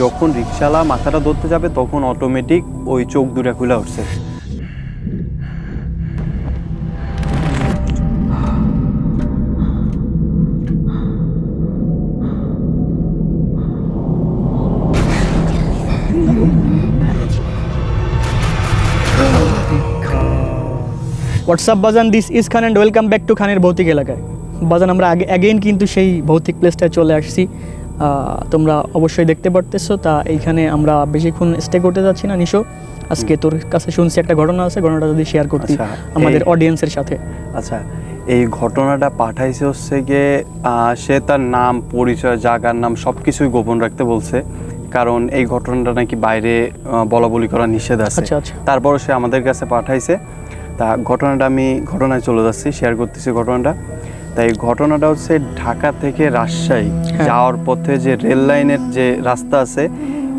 যখন রিক্সাওয়ালা মাথাটা ধরতে যাবে, তখন অটোমেটিক ওই চোখ দুটা খুলে উঠছে। হোয়াটসঅ্যাপ বাজান this is Khan and welcome back to খানের ভৌতিক এলাকায় বাজান, আমরা আগে অ্যাগেইন কিন্তু সেই ভৌতিক প্লেসটায় চলে আসছি। তোমরা অবশ্যই দেখতে পারতেছো তা এইখানে আমরা বেশিক্ষণ স্টে করতে যাচ্ছি না নিশো। আজকে তোর কাছে শুনছি একটা ঘটনা আছে ঘটনাটা যদি শেয়ার করতি আচ্ছা, আমাদের অডিয়েন্সের সাথে। আচ্ছা এই ঘটনাটা পাঠাইছে হচ্ছে গিয়ে সে তার নাম পরিচয় জায়গার নাম সব কিছুই গোপন রাখতে বলছে কারণ এই ঘটনাটা নাকি বাইরে বলা বলি করা নিষেধ আছে। আচ্ছা আচ্ছা। তারপরও সে আমাদের কাছে পাঠাইছে। তা ঘটনাটা আমি ঘটনায় চলে যাচ্ছি শেয়ার করতেছি ঘটনাটা। তাই ঘটনাটা হচ্ছে ঢাকা থেকে রাজশাহী হ্যাঁ। যাওয়ার পথে যে রেল লাইনের যে রাস্তা আছে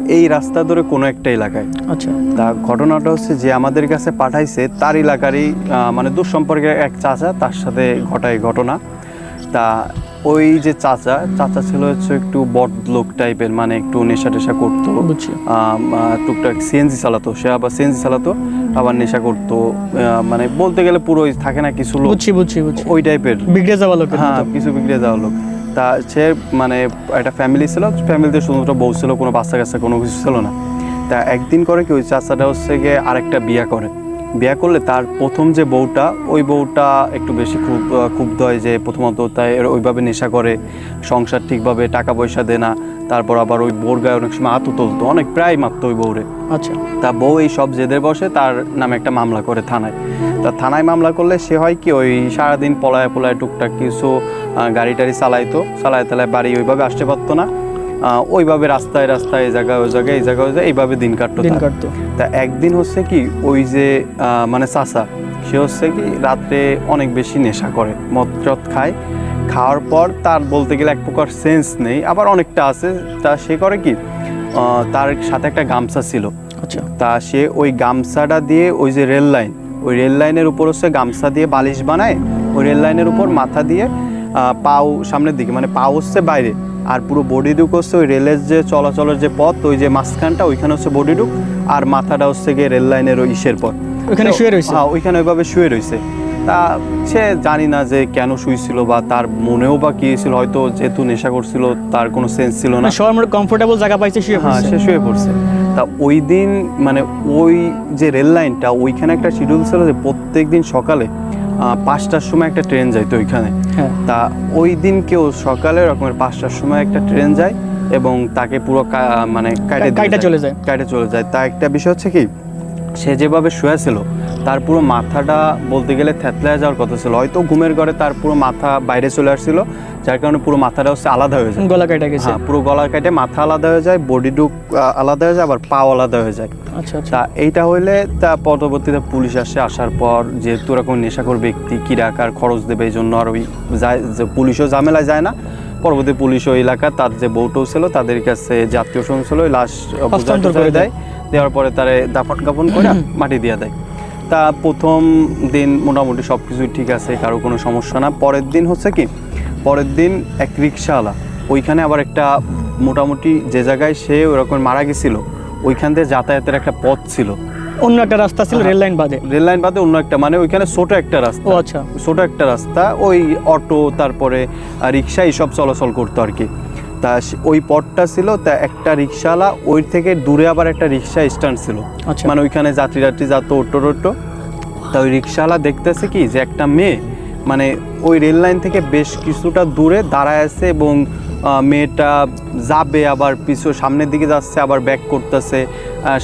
এই রাস্তা ধরে কোনো একটা এলাকায়। আচ্ছা। তা ঘটনাটা হচ্ছে যে আমাদের কাছে পাঠাইছে তার এলাকারই মানে দূর সম্পর্কে এক চাচা তার সাথে ঘটায় ঘটনা। তা ওই যে চাচা চাচা ছিল হচ্ছে একটু বট লোক টাইপের মানে একটু নেশা টেশা করতো। আহ, টুকটাক সিএনজি চালাতো সে আবার সিএনজি চালাতো। আবার নেশা করতো মানে বলতে গেলে পুরো ওই থাকে না কিছু লোক বুঝছি বুঝছি বুঝছি। ওই টাইপের বিগড়ে যাওয়া লোক হ্যাঁ কিছু বিগড়ে যাওয়া লোক। তা সে মানে একটা ফ্যামিলি ছিল ফ্যামিলিতে শুধুমাত্র বউ ছিল কোনো বাচ্চা কাচ্চা কোনো কিছু ছিল না। তা একদিন করে কি ওই চাচাটা হচ্ছে গিয়ে আরেকটা বিয়া করে। বিয়া করলে তার প্রথম যে বউটা ওই বউটা একটু বেশি খুব ক্ষুব্ধ হয় যে প্রথমত তাই ওইভাবে নেশা করে সংসার ঠিকভাবে টাকা পয়সা দেয় না তারপর আবার ওই বোর গায়ে অনেক সময় আতু তুলতো অনেক প্রায় মারতো ওই বউরে। আচ্ছা। তা বউ এই সব জেদের বসে তার নামে একটা মামলা করে থানায়। তা থানায় মামলা করলে সে হয় কি ওই সারাদিন পলায় পলায় টুকটাক কিছু গাড়ি টাড়ি চালাইতো চালায় তালায় বাড়ি ওইভাবে আসতে পারতো না। ওইভাবে রাস্তায় রাস্তায় এই জায়গায় ওই জায়গায় এই জায়গায় ওই জায়গায় এইভাবে দিন কাটতো দিন কাটতো। তা একদিন হচ্ছে কি ওই যে আহ, মানে চাচা সে হচ্ছে কি রাত্রে অনেক বেশি নেশা করে মদ টদ খায়। খাওয়ার পর তার বলতে গেলে এক প্রকার সেন্স নেই। আবার অনেকটা আছে তা সে করে কি তার সাথে একটা গামছা ছিল। আচ্ছা। তা সে ওই গামছাটা দিয়ে ওই যে রেল লাইন ওই রেল লাইনের উপর হচ্ছে গামছা দিয়ে বালিশ বানায় ওই রেল লাইনের উপর মাথা দিয়ে পাও সামনের দিকে মানে পা হচ্ছে বাইরে। আর পুরো বডি ডুক হচ্ছে ওই রেলের যে চলাচলের যে পথ ওই যে মাঝখানটা ওইখানে হচ্ছে বডি ডুক আর মাথাটা হচ্ছে গিয়ে রেল লাইনের ওই ইসের পর ওইখানে শুয়ে রয়েছে হ্যাঁ ওইখানে ওইভাবে শুয়ে রয়েছে তা সে জানি না যে কেন শুয়েছিল বা তার মনেও বা কি ছিল হয়তো যেহেতু নেশা করছিল তার কোনো সেন্স ছিল না। মানে সবার মধ্যে কমফোর্টেবল জায়গা পাইছে শুয়ে হ্যাঁ সে শুয়ে পড়ছে। তা ওই দিন মানে ওই যে রেল লাইনটা ওইখানে একটা শিডিউল ছিল যে প্রত্যেক দিন সকালে পাঁচটার সময় একটা ট্রেন যাইতো ওইখানে। তা ওই দিন কেউ সকালে রকমের পাঁচটার সময় একটা ট্রেন যায় এবং তাকে পুরো মানে কাটে কাইটা চলে যায়। কাটে চলে যায়। তা একটা বিষয় হচ্ছে কি সে যেভাবে শুয়েছিল তার পুরো মাথাটা বলতে গেলে থেতলায় যাওয়ার কথা ছিল। হয়তো ঘুমের ঘরে তার পুরো মাথা বাইরে চলে আসছিল যার কারণে পুরো মাথাটা হচ্ছে আলাদা হয়ে যায়। গলা কাইটা গেছে। হ্যাঁ পুরো গলার কাটে মাথা আলাদা হয়ে যায় বডি ডুক আলাদা হয়ে যায় আবার পাও আলাদা হয়ে যায়। আচ্ছা আচ্ছা। তা এইটা হইলে তা পরবর্তীতে পুলিশ আসে আসার পর যেহেতু এরকম নেশাখোর ব্যক্তি কি রাখার খরচ দেবে এই জন্য আর ওই যায় যে পুলিশও ঝামেলায় যায় না। পরবর্তী পুলিশ ওই এলাকা তার যে বউটাও ছিল তাদের কাছে জাতীয় ওই লাশ দেয়। দেওয়ার পরে তারা দাফন কাপন করে মাটি দিয়ে দেয়। তা প্রথম দিন মোটামুটি সব কিছুই ঠিক আছে কারও কোনো সমস্যা না। পরের দিন হচ্ছে কি পরের দিন এক রিক্সাওয়ালা ওইখানে আবার একটা মোটামুটি যে জায়গায় সে ওরকম মারা গেছিল ওইখান থেকে যাতায়াতের একটা পথ ছিল। অন্য একটা রাস্তা ছিল হ্যাঁ। রেল লাইন বাদে। রেল লাইন বাদে অন্য একটা মানে ওইখানে ছোট একটা রাস্তা। আচ্ছা। ছোট একটা রাস্তা ওই অটো তারপরে রিক্সা এইসব চলাচল করতো আর কি। তা ওই পথটা ছিল তা একটা রিক্সাওয়ালা ওই থেকে দূরে আবার একটা রিক্সা স্ট্যান্ড ছিল। আচ্ছা। মানে ওইখানে যাত্রী যাত্রী যাত অটো টোটো। তা ওই রিক্সাওয়ালা দেখতেছে কি যে একটা মেয়ে মানে ওই রেল লাইন থেকে বেশ কিছুটা দূরে দাঁড়ায় আছে এবং মেয়েটা যাবে আবার পিছু সামনের দিকে যাচ্ছে আবার ব্যাক করতেছে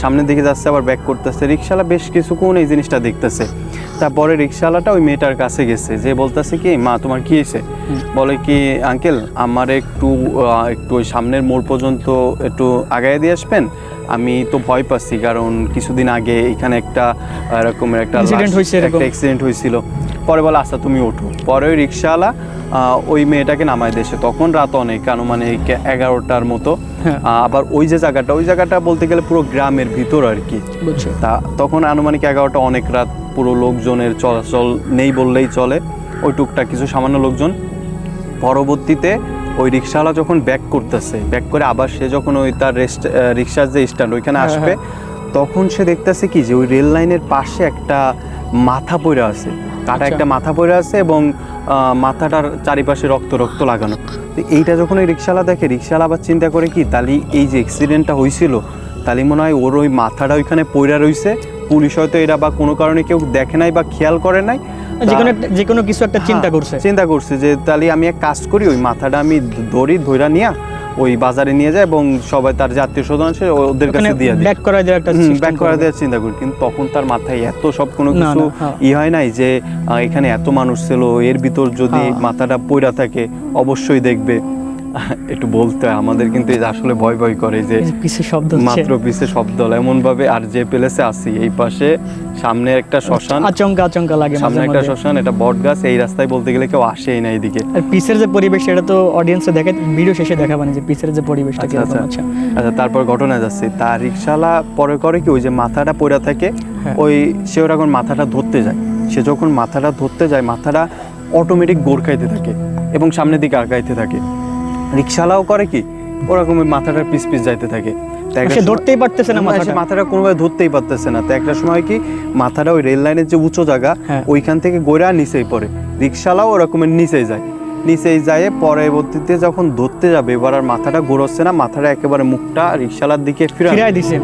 সামনের দিকে যাচ্ছে আবার ব্যাক করতেছে। রিক্সাওয়ালা বেশ কিছুক্ষণ এই জিনিসটা দেখতেছে। তারপরে রিক্সাওয়ালাটা ওই মেয়েটার কাছে গেছে। যে বলতেছে কি মা তোমার কি হয়েছে? বলে কি আঙ্কেল আমার একটু একটু ওই সামনের মোড় পর্যন্ত একটু আগায় দিয়ে আসবেন? আমি তো ভয় পাচ্ছি কারণ কিছুদিন আগে এখানে একটা এরকমের একটা অ্যাক্সিডেন্ট হয়েছিল। পরে বলে আচ্ছা তুমি ওঠো। পরে ওই রিক্সাওয়ালা ওই মেয়েটাকে নামায় দেশে। তখন রাত অনেক আনুমানিক এগারোটার মতো। হ্যাঁ। আবার ওই যে জায়গাটা ওই জায়গাটা বলতে গেলে পুরো গ্রামের ভিতর আর কি। তা তখন আনুমানিক এগারোটা অনেক রাত পুরো লোকজনের চলাচল নেই বললেই চলে। ওই টুকটাক কিছু সামান্য লোকজন। পরবর্তীতে ওই রিক্সাওয়ালা যখন ব্যাক করতেছে ব্যাক করে আবার সে যখন ওই তার রেস্ট রিক্সার যে স্ট্যান্ড ওইখানে হ্যাঁ, আসবে তখন সে দেখতেছে কি যে ওই রেল লাইনের পাশে একটা মাথা পড়ে আছে কাটা আচ্ছা। একটা মাথা পড়ে আছে এবং মাথাটার চারিপাশে রক্ত রক্ত লাগানো। তো এইটা যখন ওই রিক্সাওয়ালা দেখে রিক্সাওয়ালা আবার চিন্তা করে কি তাহলে এই যে অ্যাক্সিডেন্টটা হয়েছিল তাহলে মনে হয় ওর ওই মাথাটা ওইখানে পড়ে রয়েছে পুলিশ হয়তো এরা বা কোনো কারণে কেউ দেখে নাই বা খেয়াল করে নাই। কিছু একটা চিন্তা হ্যাঁ, করছে চিন্তা করছে যে তাহলে আমি এক কাজ করি ওই মাথাটা আমি দড়ি ধইরা নিয়ে ওই বাজারে নিয়ে যায় এবং সবাই তার জাতীয় স্বজন আছে ওদের কাছে দিয়ে ব্যাক করা দেওয়ার একটা ব্যাক করা দেওয়ার চিন্তা করি কিন্তু তখন তার মাথায় এত সব কোনো কিছু হ্যাঁ। ই হয় নাই যে এখানে এত মানুষ ছিল এর ভিতর যদি হ্যাঁ। মাথাটা পইরা থাকে অবশ্যই দেখবে একটু বলতে হয় আমাদের কিন্তু আসলে ভয় ভয় করে যে পিছে শব্দ মাত্র পিছে শব্দ হলো এমন ভাবে আর যে প্লেসে আছি এই পাশে সামনে একটা শ্মশান। আচমকা আচমকা লাগে সামনে একটা শ্মশান এটা বট গাছ এই রাস্তায় বলতে গেলে কেউ আসেই না এইদিকে আর পিসের যে পরিবেশ সেটা তো অডিয়েন্সে দেখে ভিডিও শেষে দেখাবানি যে পিসের যে পরিবেশটা আচ্ছা, আচ্ছা। আচ্ছা তারপর ঘটনা যাচ্ছে। তার রিক্সাওয়ালা পরে করে কি ওই যে মাথাটা পড়ে থাকে হ্যাঁ। ওই সে এখন মাথাটা ধরতে যায় সে যখন মাথাটা ধরতে যায় মাথাটা অটোমেটিক গোর খাইতে থাকে এবং সামনের দিকে আগাইতে থাকে। রিক্সাওয়ালাও করে কি? ওরকম ওই মাথাটার পিস পিস যাইতে থাকে। সে ধরতেই পারতেছে না মাথাটা। মাথাটা কোনোভাবে ধরতেই পারতেছে না। তো একটা সময় কি মাথাটা ওই রেল লাইনের যে উঁচু জায়গা হ্যাঁ। ওইখান থেকে গোড়া নিচেই পড়ে। রিক্সাওয়ালাও ওরকমের নিচেই যায়। নিচেই যায় পরবর্তীতে যখন ধরতে যাবে এবার আর মাথাটা ঘোরচ্ছে না মাথাটা একেবারে মুখটা রিক্সাওয়ালার দিকে ফিরা ফিরাই দিছে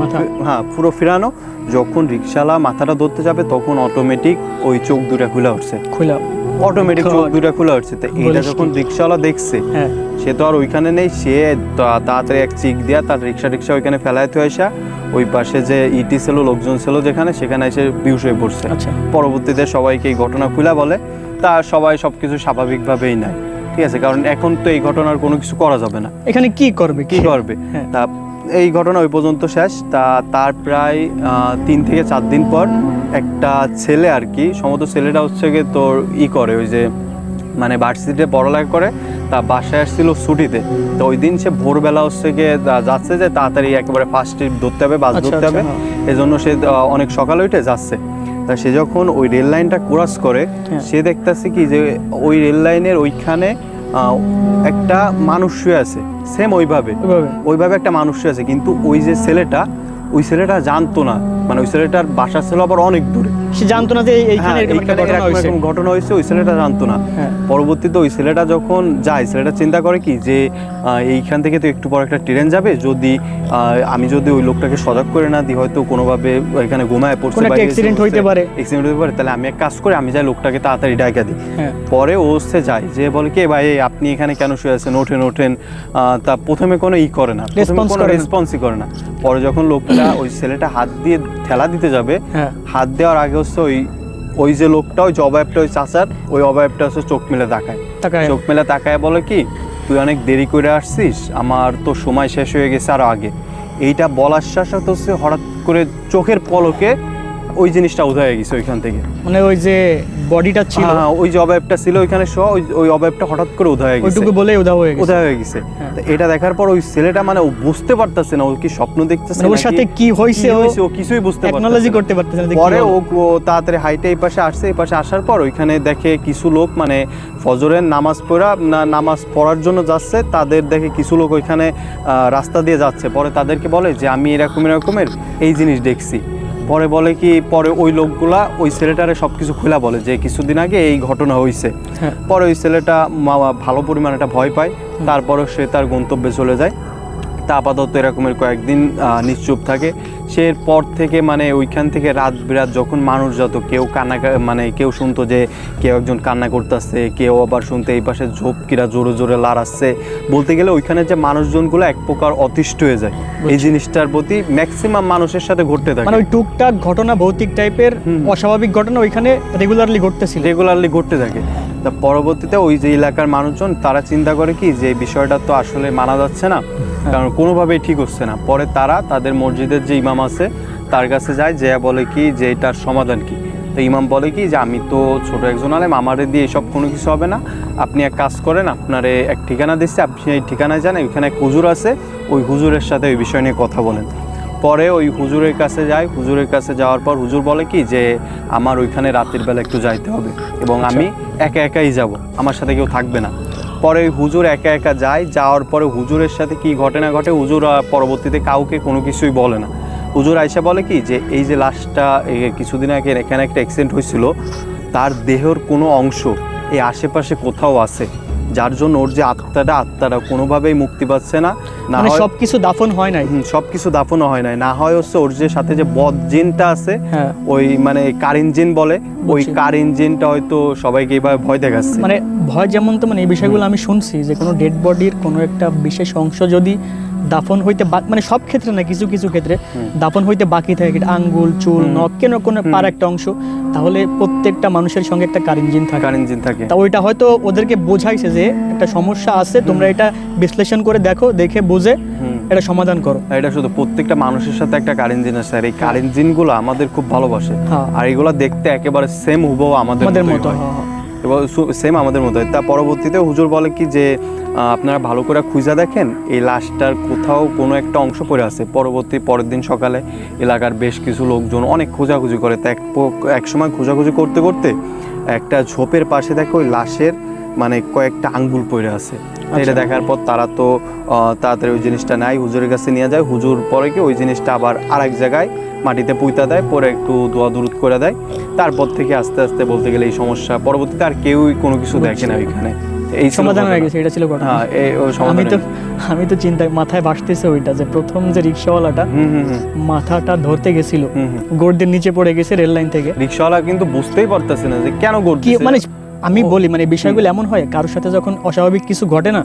হ্যাঁ পুরো ফিরানো। যখন রিক্সাওয়ালা মাথাটা ধরতে যাবে তখন অটোমেটিক ওই চোখ দুটা খুলে উঠছে। খুলা অটোমেটিক চোখ. দুটা খুলে উঠছে তো এইটা যখন রিক্সাওয়ালা দেখছে হ্যাঁ। সে তো আর ওইখানে নেই সে তাড়াতাড়ি এক চিক দিয়া তার রিক্সা টিক্সা ওইখানে ফেলাইতে আসা ওই পাশে যে ইটি ছিল লোকজন ছিল যেখানে সেখানে এসে বিহুশ হয়ে পড়ছে। আচ্ছা। পরবর্তীতে সবাইকে এই ঘটনা খুলে বলে। তা সবাই সবকিছু স্বাভাবিকভাবেই নেয়। ঠিক আছে? কারণ এখন তো এই ঘটনার কোনো কিছু করা যাবে না। এখানে কি করবে? কি? করবে? হ্যাঁ। তা এই ঘটনা ওই পর্যন্ত শেষ তা তার প্রায় তিন থেকে চার দিন পর একটা ছেলে আর কি সমস্ত ছেলেটা হচ্ছে গিয়ে তোর ই করে ওই যে মানে ভার্সিটিতে পড়ালেখা করে তা বাসায় আসছিল ছুটিতে তো ওই দিন সে ভোরবেলা হচ্ছে গিয়ে যাচ্ছে যে তাড়াতাড়ি একেবারে ফার্স্ট ট্রিপ ধরতে হবে বাস আচ্ছা, ধরতে হবে আচ্ছা, হ্যাঁ। এই জন্য সে অনেক সকালে উঠে যাচ্ছে তা সে যখন ওই রেল লাইনটা ক্রস করে হ্যাঁ। সে দেখতেছে কি যে ওই রেল লাইনের ওইখানে একটা মানুষ শুয়ে আছে সেম ওইভাবে। ওইভাবে একটা মানুষ শুয়ে আছে কিন্তু ওই যে ছেলেটা ওই ছেলেটা জানতো না। মানে ওই ছেলেটার বাসা ছিল আবার অনেক দূরে। সে জানতো না যে এইখানে হ্যাঁ, এরকম ঘটনা হয়েছে। ওই ছেলেটা জানতো না। হ্যাঁ। পরবর্তীতে ওই ছেলেটা যখন যায় ছেলেটা চিন্তা করে কি যে এইখান থেকে তো একটু পর একটা ট্রেন যাবে যদি আমি যদি ওই লোকটাকে সজাগ করে না দিই হয়তো কোনোভাবে এখানে ঘুমায় পড়ছে accident হইতে পারে। অ্যাক্সিডেন্ট হতে পারে তাহলে আমি এক কাজ করে আমি যাই লোকটাকে তাড়াতাড়ি ডাকা দিই। হ্যাঁ। পরে ও হচ্ছে যায় যে বলে কে ভাই আপনি এখানে কেন শুয়ে আছেন? ওঠেন ওঠেন। আহ, তা প্রথমে কোনো ই করে না কোনো করে না। রেসপন্সই করে না। পরে যখন লোকটা ওই ছেলেটা হাত দিয়ে ঠেলা দিতে যাবে হাত দেওয়ার আগে হচ্ছে ওই ওই যে লোকটা ওই যে অবয়বটা ওই চাচার ওই অবয়বটা হচ্ছে চোখ মেলে তাকায়। তাকায়। চোখ মেলে তাকায় বলে কি তুই অনেক দেরি করে আসছিস আমার তো সময় শেষ হয়ে গেছে আরও আগে। এইটা বলার সাথে হচ্ছে হঠাৎ করে চোখের পলকে ওই জিনিসটা উদয় হয়ে গেছে ওইখান থেকে। মানে ওই যে বডিটা ছিল? হ্যাঁ, ওই যে অবয়বটা ছিল ওইখানে সহ ওই অবয়বটা হঠাৎ করে উদয় হয়ে গেছে। ওইটুকু বলেই উধাও হয়ে গেছে। উদয় হয়ে গেছে। হ্যাঁ। তো এটা দেখার পর ওই ছেলেটা মানে ও বুঝতে পারতেছে না ও কি স্বপ্ন দেখতেছে মানে ওর সাথে কি হয়েছে কি ও কিছুই বুঝতে টেকনোলজি পারতেছে না। করতে পারতেছে না পরে ও তাড়াতাড়ি হাইটে এই পাশে আসছে এই পাশে আসার পর ওইখানে দেখে কিছু লোক মানে ফজরের নামাজ পড়া না নামাজ পড়ার জন্য যাচ্ছে তাদের দেখে কিছু লোক ওইখানে আহ, রাস্তা দিয়ে যাচ্ছে। পরে তাদেরকে বলে যে আমি এরকম এরকমের এই জিনিস দেখছি। পরে বলে কি পরে ওই লোকগুলা ওই ছেলেটারে সব কিছু খোলা বলে যে কিছুদিন আগে এই ঘটনা হয়েছে হ্যাঁ। পরে ওই ছেলেটা মা- ভালো পরিমাণ একটা ভয় পায় তারপরে সে তার গন্তব্যে চলে যায়। তা আপাতত এরকমের কয়েকদিন নিশ্চুপ থাকে। পর থেকে মানে ওইখান থেকে রাত বিরাত যখন মানুষ যত কেউ কান্না মানে কেউ শুনতো যে কেউ একজন কান্না করতেছে কেউ আবার শুনতে এই পাশে ঝোপকিরা জোরে জোরে লাড়াচ্ছে। বলতে গেলে ওইখানে যে মানুষজনগুলো এক প্রকার অতিষ্ঠ হয়ে যায়। এই জিনিসটার প্রতি ম্যাক্সিমাম মানুষের সাথে ঘটতে থাকে। মানে ওই টুকটাক ঘটনা ভৌতিক টাইপের। অস্বাভাবিক ঘটনা ওইখানে রেগুলারলি ঘটতেছিল। রেগুলারলি ঘটতে থাকে। তা পরবর্তীতে ওই যে এলাকার মানুষজন তারা চিন্তা করে কি যে এই বিষয়টা তো আসলে মানা যাচ্ছে না। কারণ কোনোভাবেই ঠিক হচ্ছে না। পরে তারা তাদের মসজিদের যে ইমাম আছে তার কাছে যায় যে বলে কি যে এটার সমাধান কি? তো ইমাম বলে কি যে আমি তো ছোট একজন আলেম আমারে দিয়ে এসব কোনো কিছু হবে না। আপনি এক কাজ করেন আপনারে এক ঠিকানা দিচ্ছে আপনি এই ঠিকানায় যান ওইখানে এক হুজুর আছে ওই হুজুরের সাথে ওই বিষয় নিয়ে কথা বলেন। পরে ওই হুজুরের কাছে যায় হুজুরের কাছে যাওয়ার পর হুজুর বলে কি যে আমার ওইখানে রাতের বেলা একটু যাইতে হবে এবং আমি একা একাই যাব। আমার সাথে কেউ থাকবে না। পরে ওই হুজুর একা একা যায়। যাওয়ার পরে হুজুরের সাথে কি ঘটে না ঘটে হুজুর পরবর্তীতে কাউকে কোনো কিছুই বলে না। হুজুর আইসা বলে কি যে এই যে লাশটা কিছুদিন আগে এখানে একটা অ্যাক্সিডেন্ট হয়েছিল তার দেহর কোনো অংশ এই আশেপাশে কোথাও আছে। যার জন্য ওর যে আত্মাটা আত্মাটা কোনোভাবেই মুক্তি পাচ্ছে না। না হয় সব সবকিছু দাফন হয় নাই। সব কিছু দাফন হয় নাই। না হয় হচ্ছে ওর যে সাথে যে বদ জিনটা আছে হ্যাঁ। ওই মানে কারিন জিন বলে ওই কার কারিন জিনটা হয়তো সবাইকে এইভাবে ভয় দেখাচ্ছে। মানে ভয় যেমন তো মানে এই বিষয়গুলো আমি শুনছি যে কোনো ডেড বডির কোনো একটা বিশেষ অংশ যদি দাফন হইতে মানে সব ক্ষেত্রে না কিছু কিছু ক্ষেত্রে দাফন হইতে বাকি থাকে। আঙ্গুল চুল নখ কেন কোনো পার একটা অংশ। তাহলে প্রত্যেকটা মানুষের সঙ্গে একটা কারিঞ্জিন থাকে। কারিন জিন থাকে। তা ওইটা হয়তো ওদেরকে বোঝাইছে যে একটা সমস্যা আছে তোমরা এটা বিশ্লেষণ করে দেখো দেখে বুঝে এটা সমাধান করো। এটা শুধু প্রত্যেকটা মানুষের সাথে একটা কারেন্ট জিন আছে। আর এই কারেন্ট জিনগুলো আমাদের খুব ভালোবাসে। হ্যাঁ। আর এগুলো দেখতে একেবারে সেম হুবহু আমাদের আমাদের মতো হয়। এবং সেম আমাদের মতো। তা পরবর্তীতে হুজুর বলে কি যে আপনারা ভালো করে খুঁজা দেখেন, এই লাশটার কোথাও কোনো একটা অংশ পড়ে আছে পরবর্তী পরের দিন সকালে এলাকার বেশ কিছু লোকজন অনেক খোঁজাখুঁজি করে তা এক সময় খোঁজাখুঁজি করতে করতে একটা ঝোপের পাশে দেখে ওই লাশের মানে কয়েকটা আঙ্গুল পড়ে আছে। এটা আচ্ছা। দেখার পর তারা তো তাড়াতাড়ি ওই জিনিসটা নাই হুজুরের কাছে নিয়ে যায়। হুজুর পরে কি ওই জিনিসটা আবার আরেক জায়গায় মাটিতে পুঁতা দেয় পরে একটু দোয়া দুরুদ করে দেয়। তারপর থেকে আস্তে আস্তে বলতে গেলে এই সমস্যা পরবর্তীতে আর কেউই কোনো কিছু দেখে না ওইখানে। এই সমাধান হয়ে গেছে এটা ছিল ঘটনা। হ্যাঁ আমি তো আমি তো চিন্তায় মাথায় ভাসতেছে ওইটা যে প্রথম যে রিক্সাওয়ালাটা মাথাটা ধরতে গেছিল। গোড়দের নিচে পড়ে গেছে রেল লাইন থেকে। রিক্সাওয়ালা কিন্তু বুঝতেই পারতেছে না যে কেন কি মানে আমি বলি মানে বিষয়গুলো এমন হয় কারোর সাথে যখন অস্বাভাবিক কিছু ঘটে না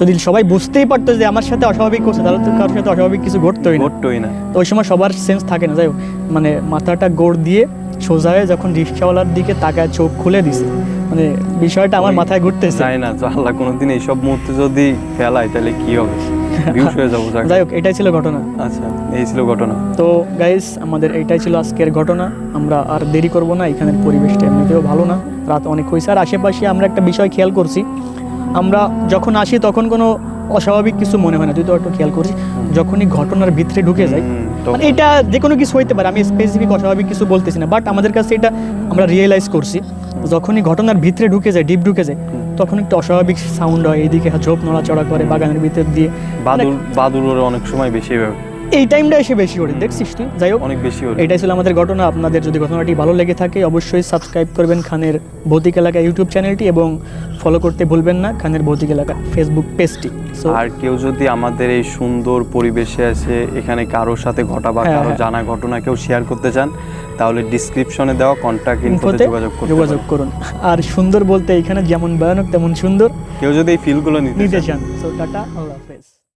যদি সবাই বুঝতেই পারতো যে আমার সাথে অস্বাভাবিক করছে তাহলে তো কারোর সাথে অস্বাভাবিক কিছু ঘটতোই না। ঘটতোই না। তো ওই সময় সবার সেন্স থাকে না যাই মানে মাথাটা গোড় দিয়ে সোজা হয়ে যখন রিক্সাওয়ালার দিকে তাকায় চোখ খুলে দিছে মানে বিষয়টা আমার মাথায় ঘুরতেছে। জানি না আল্লাহ কোনোদিন এইসব মুহূর্তে যদি ফেলায় তাহলে কি হবে? হয়ে যাব যাই হোক এটাই ছিল ঘটনা। আচ্ছা এই ছিল ঘটনা। তো গাইস আমাদের এটাই ছিল আজকের ঘটনা। আমরা আর দেরি করব না এখানের পরিবেশটা এমনিতেও ভালো না। রাত অনেক হয়েছে। আর আশেপাশে আমরা একটা বিষয় খেয়াল করছি। আমরা যখন আসি তখন কোনো অস্বাভাবিক কিছু মনে হয় না তো একটু খেয়াল করিস যখনই ঘটনার ভিতরে ঢুকে যাই মানে এটা যে কোনো কিছু হইতে পারে আমি স্পেসিফিক অস্বাভাবিক কিছু বলতেছি না বাট আমাদের কাছে এটা আমরা রিয়েলাইজ করছি। যখনই ঘটনার ভিতরে ঢুকে যায় ডিপ ঢুকে যায় তখন একটু অস্বাভাবিক সাউন্ড হয় এইদিকে ঝোপ নড়াচড়া করে বাগানের ভিতর দিয়ে। বাদুর বাদুরের অনেক সময় বেশি। এই টাইমটা এসে বেশি করে দেখছিস তুই? যাই হোক অনেক বেশি হয়। এটাই ছিল আমাদের ঘটনা। আপনাদের যদি ঘটনাটি ভালো লেগে থাকে অবশ্যই সাবস্ক্রাইব করবেন খানের ভৌতিক এলাকা ইউটিউব চ্যানেলটি এবং ফলো করতে ভুলবেন না খানের ভৌতিক এলাকা ফেসবুক পেজটি আর কেউ যদি আমাদের এই সুন্দর পরিবেশে এসে এখানে কারোর সাথে ঘটা বা হ্যাঁ, কারও হ্যাঁ। জানা ঘটনা কেউ শেয়ার করতে চান তাহলে ডিসক্রিপশনে দেওয়া কন্ট্যাক্ট ইনফোতে যোগাযোগ করতে যোগাযোগ করুন। আর সুন্দর বলতে এখানে যেমন ভয়ানক তেমন সুন্দর কেউ যদি এই ফিলগুলো নিতে চান। সো টাটা আল্লাহ হাফেজ।